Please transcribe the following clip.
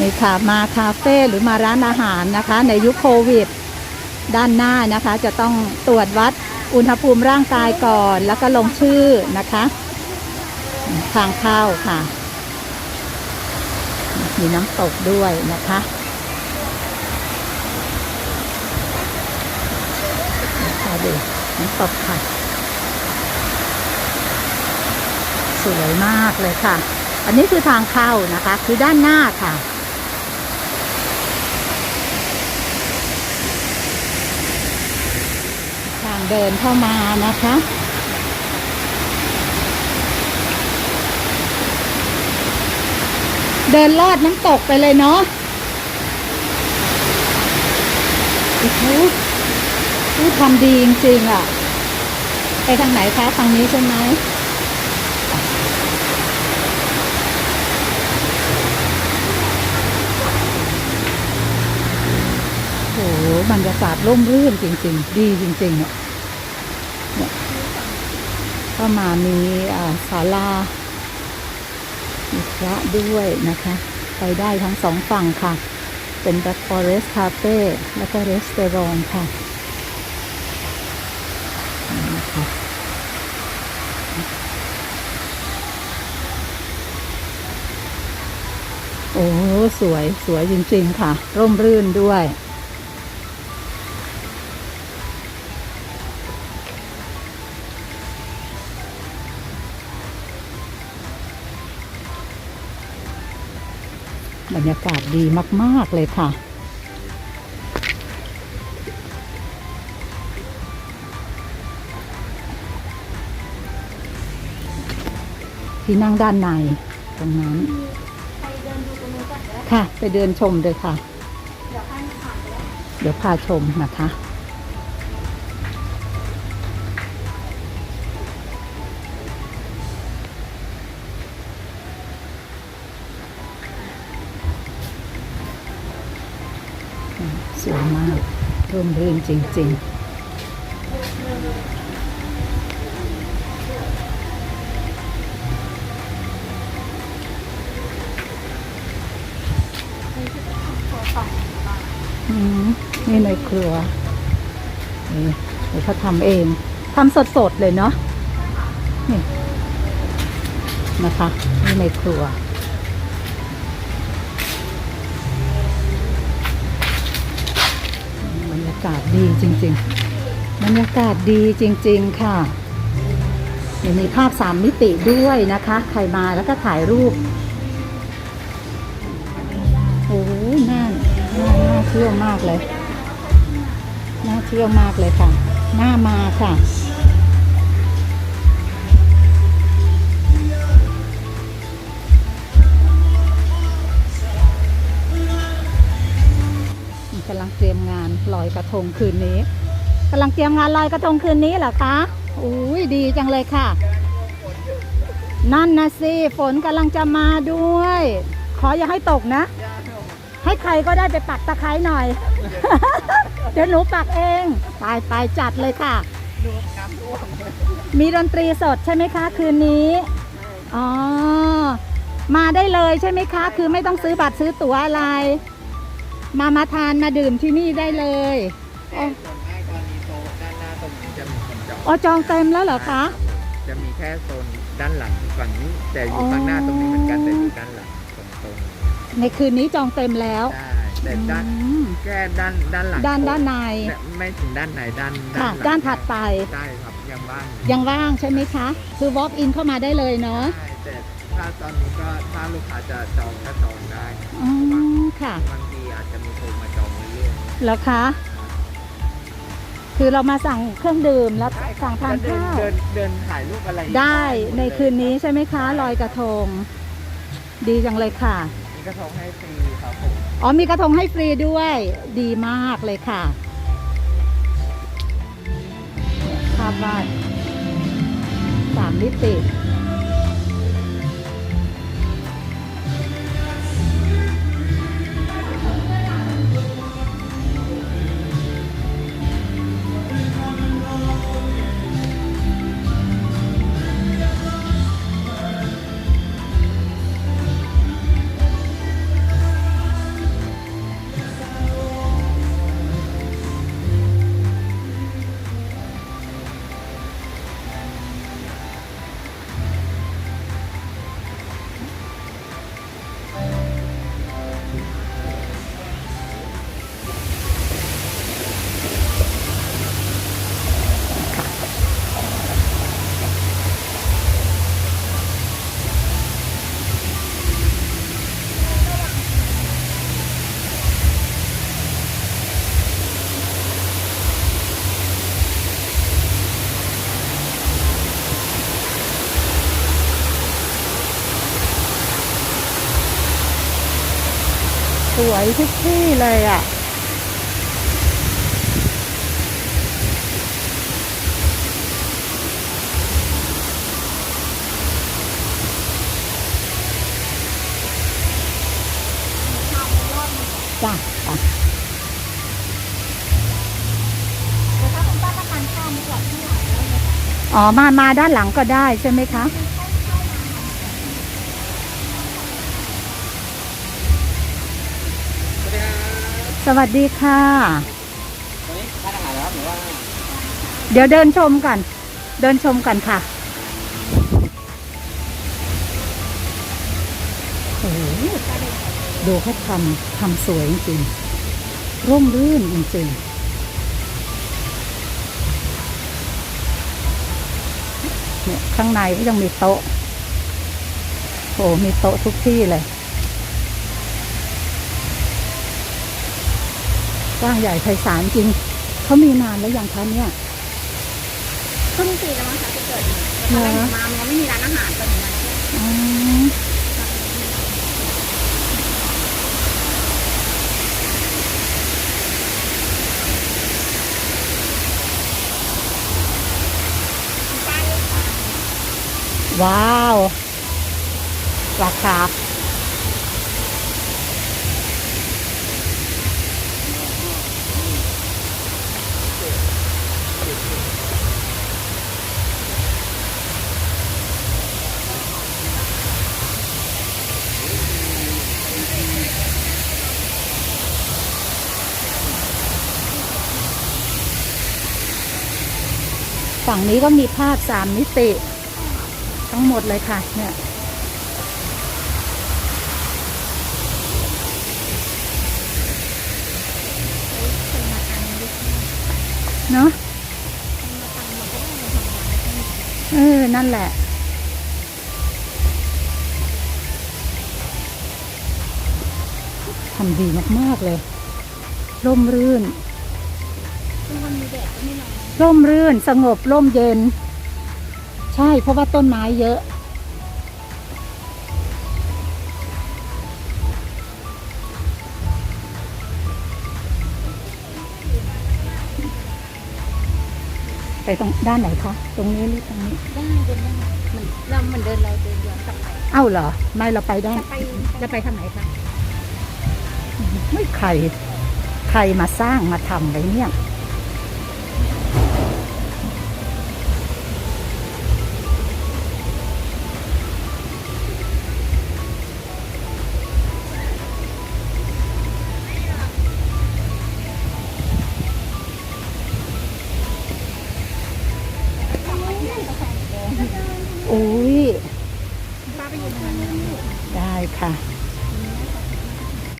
นี่ค่ะมาคาเฟ่หรือมาร้านอาหารนะคะ ในยุคโควิด ด้านหน้านะคะ จะต้องตรวจวัดอุณหภูมิร่างกายก่อน แล้วก็ลงชื่อนะคะ ทางเข้าค่ะ มีน้ำตกด้วยนะคะค่ะดูน้ำตกค่ะ สวยมากเลยค่ะ อันนี้คือทางเข้านะคะ คือด้านหน้าค่ะ ทาง เดินเข้ามานะคะ เดินลอดน้ำตกไปเลยเนาะโอ้โหทำดีจริงๆอะ ไปทางไหนคะทางนี้ใช่ไหมโอ้โหบรรยากาศร่มรื่นจริง ๆ ดีจริงๆเนี่ย เนี่ยก็มามีอาศาลามีพระด้วยนะคะ ไปได้ทั้งสองฝั่งค่ะ เป็น Black Forest Cafe แล้วก็ r e s t a u r a n t ค่ะโอ้ สวย สวยจริง ๆ ค่ะ ร่มรื่นด้วย บรรยากาศดีมาก ๆ เลยค่ะ ที่นั่งด้านในตรงนั้นไปเดินดูตรงนู้นก่อนก็ได้ค่ะ ไปเดินชมเลยค่ะ เดี๋ยวให้ผ่านไปแล้วเดี๋ยวพาชมนะคะ สวยมากร่มรื่นจริงๆอืมนี่ในครัวนี่เดี๋ยวเขาทำเองทำสดๆเลยเนาะนี่นะคะ นี่ในครัวากาศดีจริง ๆ บรรยากาศดีจริง ๆ ค่ะนี่มีภาพสามมิติด้วยนะคะ ใครมาแล้วก็ถ่ายรูป โอ้น่าน่าน่าเที่ยวมากเลย น่าเที่ยวมากเลยค่ะ น่ามาค่ะำลังเตรียมงานลอยกระทงคืนนี้กำลังเตรียมงานลอยกระทงคืนนี้เหรอคะอุ้ยดีจังเลยค่ะ นั่นนะสิฝนกำลังจะมาด้วย ขออย่าให้ตกนะ ให้ใครก็ได้ไปปักตะไคร้หน่อย เดี๋ยวหนูปักเอง ไปไปจัดเลยค่ะ มีดนตรีสดใช่ไหมคะ คืนนี้ อ๋อ มาได้เลยใช่ไหมคะ คือไม่ต้องซื้อบัตรซื้อตั๋วอะไร มามาทานมาดื่มที่นี่ได้เลยอ๋อส่วนมากตอนนี้โซนด้านหน้าตรงนี้จะมีคนจองอ๋อจองเต็มแล้วเหรอคะ จะมีแค่โซนด้านหลังฝั่งนี้ แต่อยู่ข้างหน้าตรงนี้เหมือนกันแต่อยู่ด้านหลังตรงตรงในคืนนี้จองเต็มแล้ว ได้แต่ด้านอืมแค่ด้านด้านหลังด้านด้านในเนี่ยไม่ถึงด้านในด้านค่ะหลังด้านถัดไปได้ครับยังว่างอยู่ยังว่างใช่ไหมคะ คือ walk in เข้ามาได้เลยเนาะได้แต่ ถ้าตอนนี้ก็ถ้าลูกค้าจะจองก็จองได้อืมค่ะ บางทีอาจจะมีโทรมาจองเรื่อยแล้วคะ คือเรามาสั่งเครื่องดื่มแล้วๆสั่งทานเดิข้าว เดินเดินถ่ายรูปอะไรได้ในคืนนี้ใช่ไหมคะลอยกระทง ดีจังเลยค่ะ มีกระทงให้ฟรีครับผม อ๋อมีกระทงให้ฟรีด้วย ดีมากเลยค่ะภาพวาดสามมิติ สวยทุกที่เลยอะ จ้ะจ้ะแต่ถ้าคุณป้าต้องการข้าวมีกรอบที่หลังแล้วนะคะอ๋อ มา มาด้านหลังก็ได้ใช่ไหมคะ สวัสดีค่ะ วันนี้ทานอาหารแล้วหรือว่าเดี๋ยวเดินชมกัน เดินชมกันค่ะโอ้โหดูเขาทำทำสวยจริงๆร่มรื่นจริงๆเนี่ยข้างในก็ยังมีโต๊ะโอ้มีโต๊ะทุกที่เลย กว้างใหญ่ไพศาลจริง เขามีนานแล้วยังคะเนี่ยครึ่งปีแล้วมั้งคะที่เกิดมาตอนแรกหนูมามันยังไม่มีร้านอาหารตอนหนูมาเนี่ยอ๋อว้าวราคา ฝั่งนี้ก็มีภาพสามมิติ ทั้งหมดเลยค่ะ เนี่ย เนอะเออ นั่นแหละทำดีมาก ๆ เลย ร่มรื่นคือมันมีแดดก็ไม่ร้อน ร่มรื่นสงบร่มเย็น ใช่เพราะว่าต้นไม้เยอะไปตรงด้านไหนคะ ตรงนี้หรือตรงนี้ได้เดินได้เหมือนเราเหมือนเดินเราเดินย้อนกลับไปเอ้าเหรอ ไม่เราไปได้จะไปจะไปทางไหนคะไม่ใคร ใครมาสร้างมาทำไว้เนี่ยเ